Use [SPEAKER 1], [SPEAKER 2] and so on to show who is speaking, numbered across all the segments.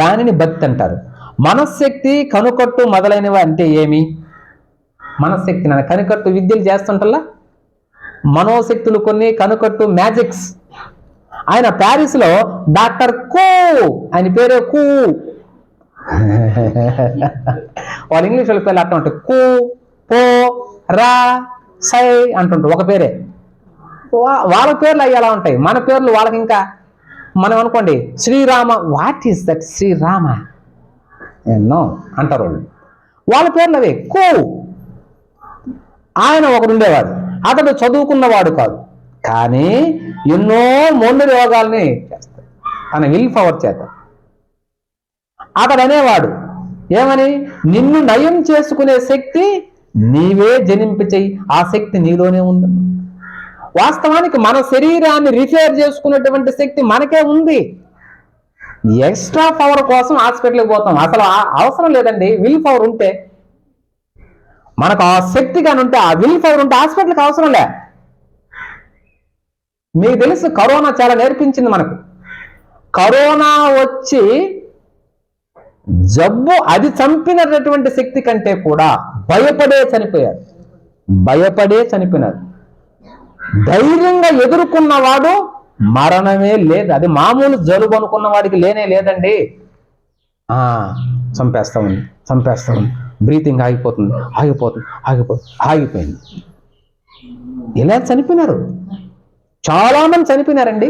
[SPEAKER 1] దానిని భక్తి అంటారు. మనశ్శక్తి కనుకట్టు మొదలైనవి అంటే ఏమి? మనశ్శక్తి నాన్న కనుకట్టు విద్యలు చేస్తుంటల్లా? మనోశక్తులు కొన్ని కనుకట్టు మ్యాజిక్స్. ఆయన ప్యారిస్లో డాక్టర్ కూ ఆయన పేరు కూ. వాళ్ళు ఇంగ్లీష్ పేర్లు అట్లా ఉంటాయి. కు పో రా సై అంటుంటారు. ఒక పేరే. వాళ్ళ పేర్లు అవి ఎలా ఉంటాయి? మన పేర్లు వాళ్ళకి ఇంకా మనం అనుకోండి Srirama what is that Srirama? ఎన్నో అంటారు వాళ్ళు. వాళ్ళ పేర్లు అవే కూ. ఆయన ఒకడు ఉండేవాడు అతడు చదువుకున్నవాడు కాదు. కానీ ఎన్నో మొండి రోగాల్ని చేస్తాడు. తన విల్ పవర్ చేత. అతడు అనేవాడు ఏమని? నిన్ను నయం చేసుకునే శక్తి నీవే జనింప చెయ్యి ఆ శక్తి నీలోనే ఉంది. వాస్తవానికి మన శరీరాన్ని రిపేర్ చేసుకునేటువంటి శక్తి మనకే ఉంది. ఎక్స్ట్రా పవర్ కోసం హాస్పిటల్కి పోతాం. అసలు అవసరం లేదండి. విల్ పవర్ ఉంటే మనకు ఆ శక్తి కానీ ఉంటే ఆ విల్ పవర్ ఉంటే హాస్పిటల్కి అవసరం లే. మీకు తెలుసు కరోనా చాలా నేర్పించింది మనకు. కరోనా వచ్చి జబ్బు అది చంపినటువంటి శక్తి కంటే కూడా భయపడే చనిపోయారు. భయపడే చనిపోయినారు. ధైర్యంగా ఎదుర్కొన్నవాడు మరణమే లేదు. అది మామూలు జలుబు అనుకున్న వాడికి లేనే లేదండి. ఆ చంపేస్తా ఉంది చంపేస్తా ఉంది. బ్రీతింగ్ ఆగిపోతుంది ఆగిపోతుంది ఆగిపోతుంది ఆగిపోయింది. ఇలా చనిపోయినారు? చాలా మంది చనిపోయినారండి.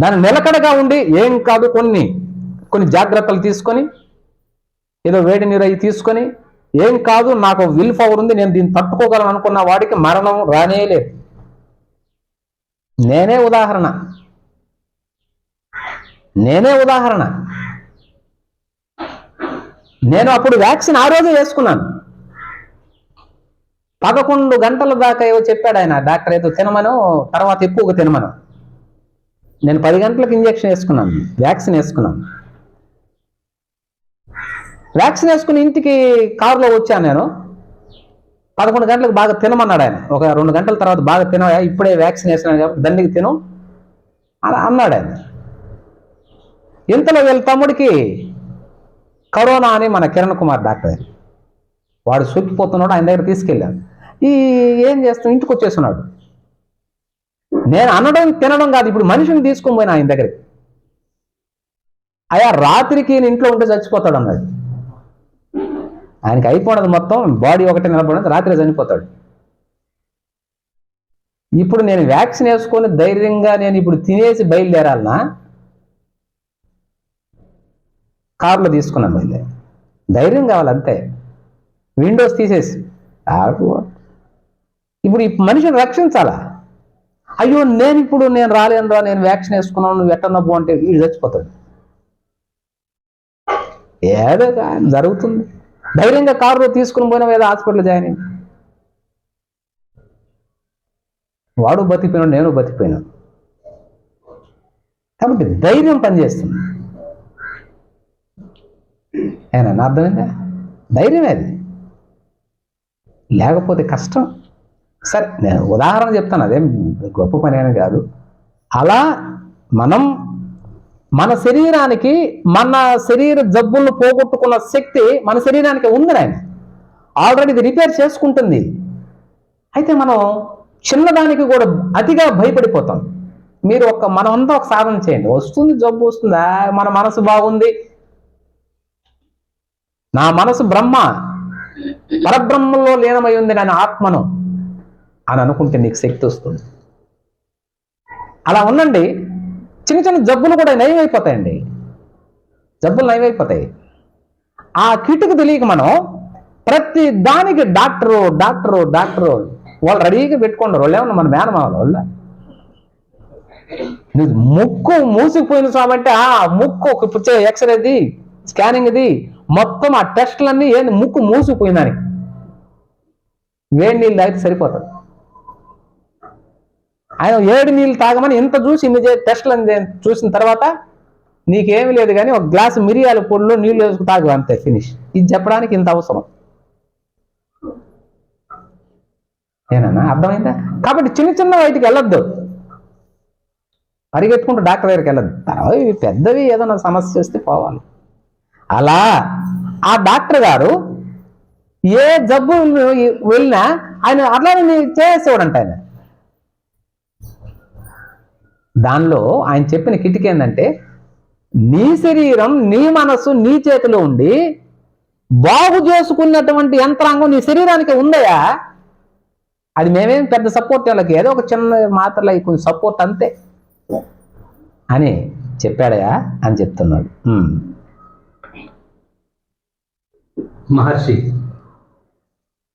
[SPEAKER 1] దాని నిలకడగా ఉండి ఏం కాదు కొన్ని కొన్ని జాగ్రత్తలు తీసుకొని ఏదో వేడి నీరు అవి తీసుకొని ఏం కాదు నాకు విల్ పవర్ ఉంది నేను దీన్ని తట్టుకోగలను అనుకున్న వాడికి మరణం రానే లేదు నేనే ఉదాహరణ. నేనే ఉదాహరణ. నేను అప్పుడు వ్యాక్సిన్ ఆ రోజే వేసుకున్నాను. పదకొండు గంటల దాకా ఏవో చెప్పాడు ఆయన డాక్టర్ ఏదో తినమను తర్వాత ఎక్కువగా తినమను. నేను పది గంటలకు ఇంజెక్షన్ వేసుకున్నాను వ్యాక్సిన్ వేసుకున్నాను. వ్యాక్సిన్ వేసుకుని ఇంటికి కారులో వచ్చాను నేను. పదకొండు గంటలకు బాగా తినమన్నాడు ఆయన. ఒక రెండు గంటల తర్వాత బాగా తినవా ఇప్పుడే వ్యాక్సిన్ వేసినాను కాబట్టి దండికి తిను అని అన్నాడు ఆయన. ఇంతలో వీళ్ళ తమ్ముడికి కరోనా అని మన కిరణ్ కుమార్ డాక్టర్ వాడు సొక్కిపోతున్నాడు ఆయన దగ్గర తీసుకెళ్ళాను. ఈ ఏం చేస్తాం ఇంటికి వచ్చేస్తున్నాడు. నేను అనడం తినడం కాదు ఇప్పుడు మనిషిని తీసుకొని పోయినా ఆయన దగ్గరికి. అయ్యా రాత్రికి ఈయన ఇంట్లో ఉంటే చచ్చిపోతాడు అన్నాడు. ఆయనకి అయిపోవడం మొత్తం బాడీ ఒకటి నిలబడి రాత్రి చనిపోతాడు. ఇప్పుడు నేను వ్యాక్సిన్ వేసుకొని ధైర్యంగా నేను ఇప్పుడు తినేసి బయలుదేరాలనా? కారులో తీసుకున్నాను బయలుదేరి. ధైర్యం కావాలి అంతే. విండోస్ తీసేసి. ఇప్పుడు ఈ మనిషిని రక్షించాలా? అయ్యో నేను ఇప్పుడు నేను రాలేనురా నేను వ్యాక్సిన్ వేసుకున్నాను నువ్వు ఎట్టన్నా అంటే వీడు చచ్చిపోతాడు. ఏదో జరుగుతుంది. ధైర్యంగా కారులో తీసుకుని పోయినా ఏదో హాస్పిటల్ జాయిన్ అయింది. వాడు బతికిపోయినాడు నేను బతికిపోయినాను కాబట్టి ధైర్యం పనిచేస్తుంది. ఏనా నా అర్థమైందా? ధైర్యమే అది. లేకపోతే కష్టం. సరే నేను ఉదాహరణ చెప్తాను అదేం గొప్ప పని అని కాదు. అలా మనం మన శరీరానికి మన శరీర జబ్బులను పోగొట్టుకున్న శక్తి మన శరీరానికి ఉంది నాయన. ఆల్రెడీ ఇది రిపేర్ చేసుకుంటుంది. అయితే మనం చిన్నదానికి కూడా అతిగా భయపడిపోతాం. మీరు ఒక మనం అంతా ఒక సాధన చేయండి. వస్తుంది జబ్బు వస్తుందా? మన మనసు బాగుంది. నా మనసు బ్రహ్మ. పరబ్రహ్మంలో లీనమై ఉంది నేను ఆత్మను అని అనుకుంటే నీకు శక్తి వస్తుంది. అలా ఉండండి. చిన్న చిన్న జబ్బులు కూడా నయమైపోతాయండి. జబ్బులు నయమైపోతాయి. ఆ కిటుకు తెలియక మనం ప్రతి దానికి డాక్టరు డాక్టరు డాక్టరు వాళ్ళు రెడీగా పెట్టుకుంటారు వాళ్ళు ఏమన్నా మన మేనమావల వాళ్ళ? నువ్వు ముక్కు మూసుకుపోయిన సామంటే ఆ ముక్కు ఒక పిచ్చే ఎక్స్రేది స్కానింగ్ ఇది మొత్తం ఆ టెస్ట్లన్నీ ఏంది? ముక్కు మూసిపోయిందని వేడి నీళ్ళు తాగితే సరిపోతుంది. ఆయన ఏడు నీళ్ళు తాగమని ఇంత చూసి ఇన్ని చే- టెస్టులు చూసిన తర్వాత నీకేమీ లేదు కానీ ఒక గ్లాసు మిరియాల పొడిలో నీళ్ళు వేసుకు తాగు అంతే ఫినిష్ ఇది చెప్పడానికి ఇంత అవసరం. ఏనన్నా అర్థమైందా? కాబట్టి చిన్న చిన్న వాటికి వెళ్ళొద్దు. పరిగెత్తుకుంటూ డాక్టర్ దగ్గరికి వెళ్ళదు తర్వాత ఇవి పెద్దవి ఏదైనా సమస్య వస్తే పోవాలి. అలా ఆ డాక్టర్ గారు ఏ జబ్బు వెళ్ళినా ఆయన అట్లానే చేసేవాడంట ఆయన. దానిలో ఆయన చెప్పిన కిటికీ ఏంటంటే నీ శరీరం నీ మనస్సు నీ చేతిలో ఉండి బాగు చేసుకున్నటువంటి యంత్రాంగం నీ శరీరానికి ఉందయా? అది మేమేం పెద్ద సపోర్ట్ వాళ్ళకి ఏదో ఒక చిన్న మాత్రలు కొంచెం సపోర్ట్ అంతే. అని చెప్పాడయా అని చెప్తున్నాడు.
[SPEAKER 2] మహర్షి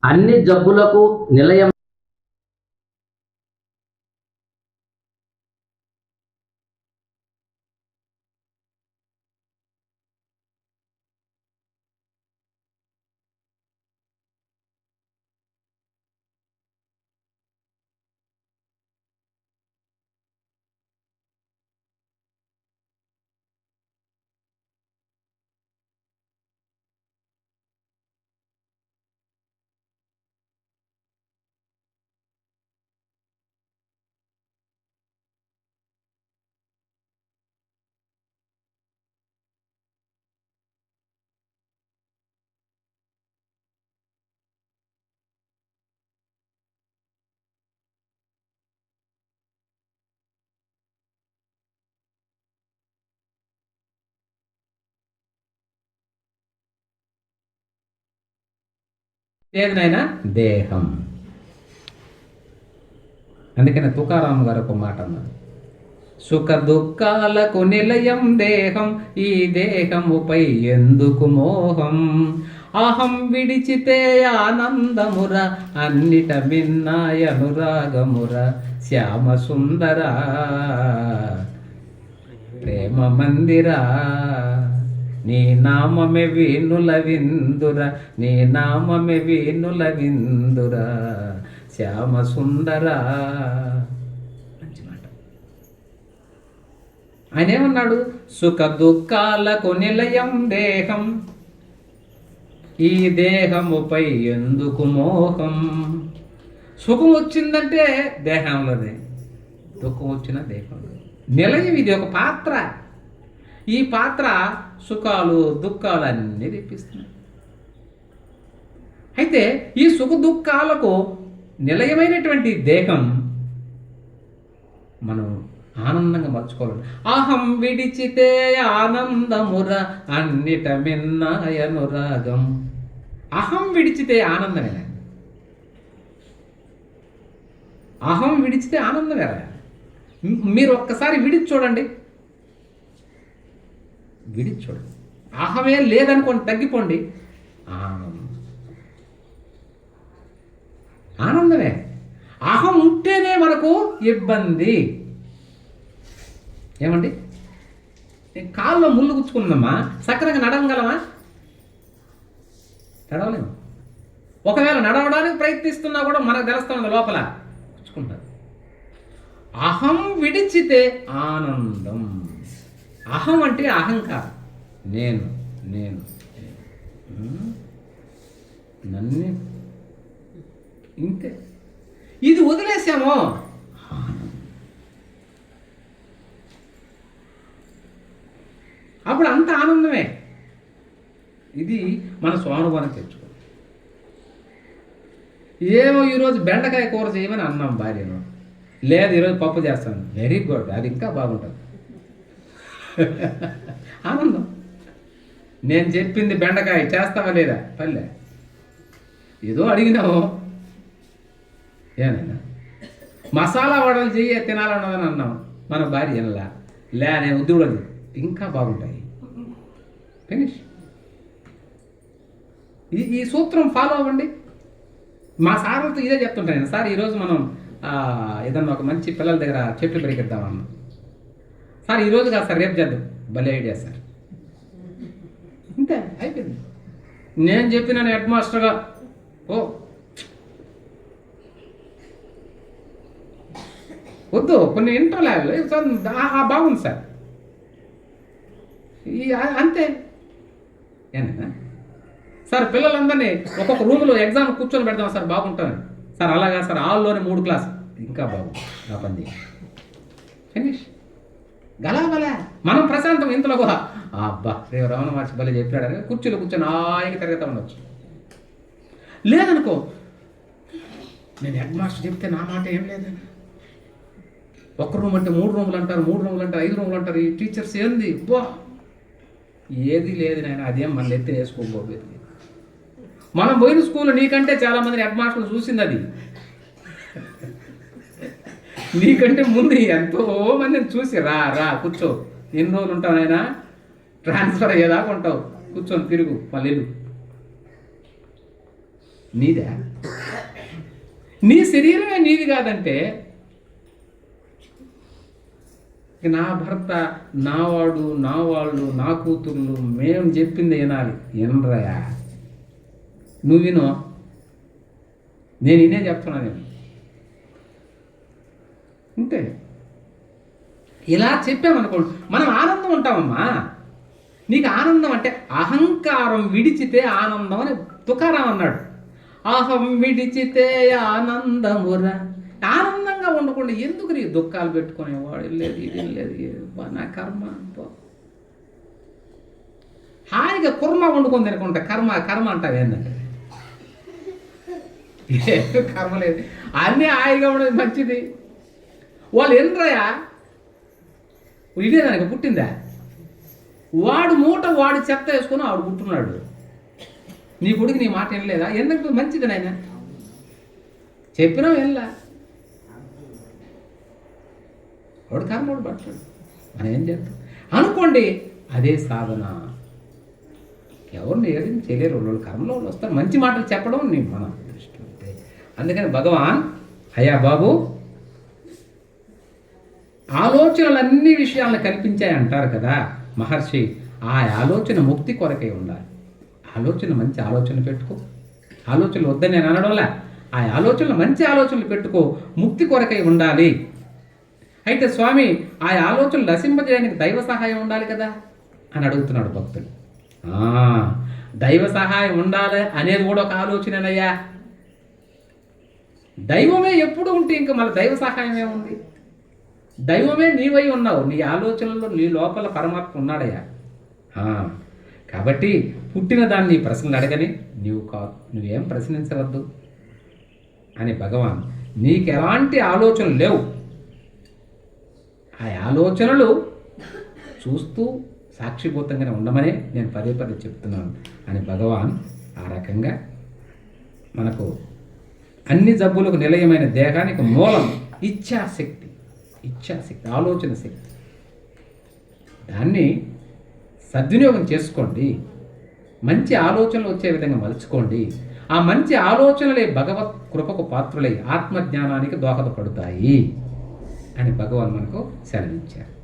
[SPEAKER 2] అన్ని జబ్బులకు నిలయం
[SPEAKER 1] ఏదైనా దేహం. అందుకనే తుకారాం గారు ఒక మాట అన్నారు. సుఖ దుఃఖాలకు నిలయం దేహం ఈ దేహముపై ఎందుకు మోహం? అహం విడిచితే ఆనందముర అన్నిట మిన్నాయ అనురాగముర శ్యామ సుందర ప్రేమ మందిరా. నీ నామమే వీణుల విందుర నీ నామమే వీణుల విందుర. శ్యామ సుందర. మంచి మాట. ఆయన ఏమన్నాడు? సుఖ దుఃఖాలకు నిలయం దేహం. ఈ దేహముపై ఎందుకు మోహం? సుఖం వచ్చిందంటే దేహంలోనే దుఃఖం వచ్చిన దేహంలో నిలయం ఇది ఒక పాత్ర. ఈ పాత్ర సుఖాలు దుఃఖాలు అన్నీ తెప్పిస్తున్నాయి అయితే ఈ సుఖ దుఃఖాలకు నిలయమైనటువంటి దేహం మనం ఆనందంగా మర్చుకోవాలి అహం విడిచితే ఆనందముర అన్నిట మిన్నాయనురాగం. అహం విడిచితే ఆనందమేనా అహం విడిచితే ఆనందమేరా మీరు ఒక్కసారి విడిచి చూడండి. విడిచి అహమే లేదనుకోండి తగ్గిపోండి. ఆనందం. ఆనందమే? అహం ఉంటేనే మనకు ఇబ్బంది. ఏమండి? నేను కాల్లో ముళ్ళు గుచ్చుకుందమ్మా సక్రంగా నడవగలమా నడవలేము. ఒకవేళ నడవడానికి ప్రయత్నిస్తున్నా కూడా మనకు తెలుస్తుంది లోపల. గుచ్చుకుంటారు. అహం విడిచితే ఆనందం. అహం అంటే అహంకారం. నేను నేను నన్నే. ఇంతే. ఇది వదిలేసామో. అప్పుడు అంత ఆనందమే. ఇది మన స్వానుభవానికి తెచ్చుకో. ఏమో ఈరోజు బెండకాయ కూర చేయమని అన్నాం భార్యను. లేదు ఈరోజు పప్పు చేస్తాను. వెరీ గుడ్ అది ఇంకా బాగుంటుంది. ఆనందం. నేను చెప్పింది బెండకాయ చేస్తావా లేదా? పల్లె. ఏదో అడిగినావు. ఏనైనా మసాలా వడలు చెయ్యి తినాలన్నదని అన్నాం మన భార్య ఎనలా లే నేను ఉద్యోగులు ఇంకా బాగుంటాయి. ఫినిష్ ఈ ఈ సూత్రం ఫాలో అవ్వండి. మా సార్లతో ఇదే చెప్తుంటాను సార్ ఈరోజు మనం ఏదన్నా ఒక మంచి పిల్లల దగ్గర చెట్లు పెరిగిద్దామన్నా. సార్ ఈరోజు కాదు సార్ రేపు చేద్దాం. భలే ఐడియా సార్. అంతే అయిపోయింది. నేను చెప్పిన హెడ్ మాస్టర్గా ఓ. వద్దు కొన్ని ఇంటర్ ల్యాబ్లో బాగుంది సార్. ఈ అంతే. ఏనైనా సార్ పిల్లలందరినీ ఒక్కొక్క రూమ్లో ఎగ్జామ్ కూర్చొని పెడదాం సార్ బాగుంటుంది. సార్ అలాగా సార్ హాల్లోనే మూడు క్లాస్. ఇంకా బాగుంది. నా పని ఫినిష్. గలాబలా. మనం ప్రశాంతం ఇంతలో కూడా. అబ్బా రేవు రమణ మహర్షి బలి చెప్పాడు అని కుర్చీలో కూర్చొని హాయిగా తిరగతా ఉండొచ్చు. లేదనుకో నేను హెడ్ మాస్టర్ చెప్తే నా మాట ఏం లేదని ఒక రూమ్ అంటే మూడు రూములు అంటారు మూడు రూములు అంటారు ఐదు రూములు అంటారు. ఈ టీచర్స్ ఏంది? బా ఏది లేదు నాయన అదేం మన ఎత్తి వేసుకోబోయేది మనం పోయిన స్కూల్ నీకంటే చాలామంది హెడ్ మాస్టర్లు చూసింది అది. నీకంటే ముందు ఎంతో మందిని చూసి రా రా కూర్చో. ఎన్ని రోజులు ఉంటావు నాయనా? ట్రాన్స్ఫర్ అయ్యేదాకా ఉంటావు. కూర్చొని తిరుగు పల్లెలు. నీదే? నీ శరీరమే నీది కాదంటే నా భర్త నా వాడు నా వాళ్ళు నా కూతుర్లు మేము చెప్పింది వినాలి. వినరాయా నువ్వు వినో. నేను ఇనే చెప్తున్నా నేను. అంతే ఇలా చెప్పామనుకోండి మనం ఆనందం ఉంటామమ్మా. నీకు ఆనందం అంటే అహంకారం విడిచితే ఆనందం అని తుకారాం అన్నాడు. అహం విడిచితే ఆనందమురా. ఆనందంగా ఉండకుండా ఎందుకు నీ దుఃఖాలు పెట్టుకునేవాడు? లేదు ఇది లేదు నా కర్మ హాయిగా కుర్మ వండుకొని తినకుండా కర్మ కర్మ అంటావు ఏంటంటే కర్మ లేదు. అన్నీ హాయిగా ఉండేది మంచిది. వాళ్ళు ఏంద్రయా ఇదే దానికి పుట్టిందా? వాడు మూట వాడు చెత్త వేసుకొని ఆవిడ పుట్టున్నాడు. నీ కొడుకు నీ మాట వినలేదా? ఎందుకు మంచిది నాయన? చెప్పినా వెళ్ళా వాడు కర్మోడు పట్టాడు. మనం ఏం చేస్తాం అనుకోండి అదే సాధన. ఎవరిని ఏది చేయలేరు. వాళ్ళు కర్మలో వాళ్ళు వస్తారు. మంచి మాటలు చెప్పడం నీ మన దృష్టి అందుకని భగవాన్ అయ్యా బాబు ఆలోచనలన్నీ విషయాలను కల్పించాయి అంటారు కదా మహర్షి. ఆ ఆలోచన ముక్తి కొరకై ఉండాలి. ఆలోచన మంచి ఆలోచన పెట్టుకో. ఆలోచనలు వద్దని నేను అనడంలా. ఆ ఆలోచనలు మంచి ఆలోచనలు పెట్టుకో ముక్తి కొరకై ఉండాలి. అయితే స్వామి ఆ ఆలోచనలు నశింపజేయడానికి దైవ సహాయం ఉండాలి కదా అని అడుగుతున్నాడు భక్తుడు దైవ సహాయం ఉండాలి అనేది కూడా ఒక ఆలోచననయ్యా. దైవమే ఎప్పుడు ఉంటే ఇంకా మళ్ళీ దైవ సహాయం ఏముంది దైవమే నీవై ఉన్నావు. నీ ఆలోచనలో నీ లోపల పరమాత్మ ఉన్నాడయ్యా. కాబట్టి పుట్టిన దాన్ని ప్రశ్నలు అడగని నీవు కా నువ్వేం ప్రశ్నించవద్దు అని భగవాన్ నీకు ఎలాంటి ఆలోచనలు లేవు. ఆ ఆలోచనలు చూస్తూ సాక్షిభూతంగానే ఉండమనే నేను పదే పదే చెప్తున్నాను అని భగవాన్ ఆ రకంగా మనకు అన్ని జబ్బులకు నిలయమైన దేహానికి మూలం ఇచ్ఛాశక్తి. ఇచ్ఛాశక్తి ఆలోచన శక్తి. దాన్ని సద్వినియోగం చేసుకోండి. మంచి ఆలోచనలు వచ్చే విధంగా మలుచుకోండి. ఆ మంచి ఆలోచనలే భగవత్ కృపకు పాత్రులై ఆత్మజ్ఞానానికి దోహదపడతాయి అని భగవాన్ మనకు సెలవిచ్చారు.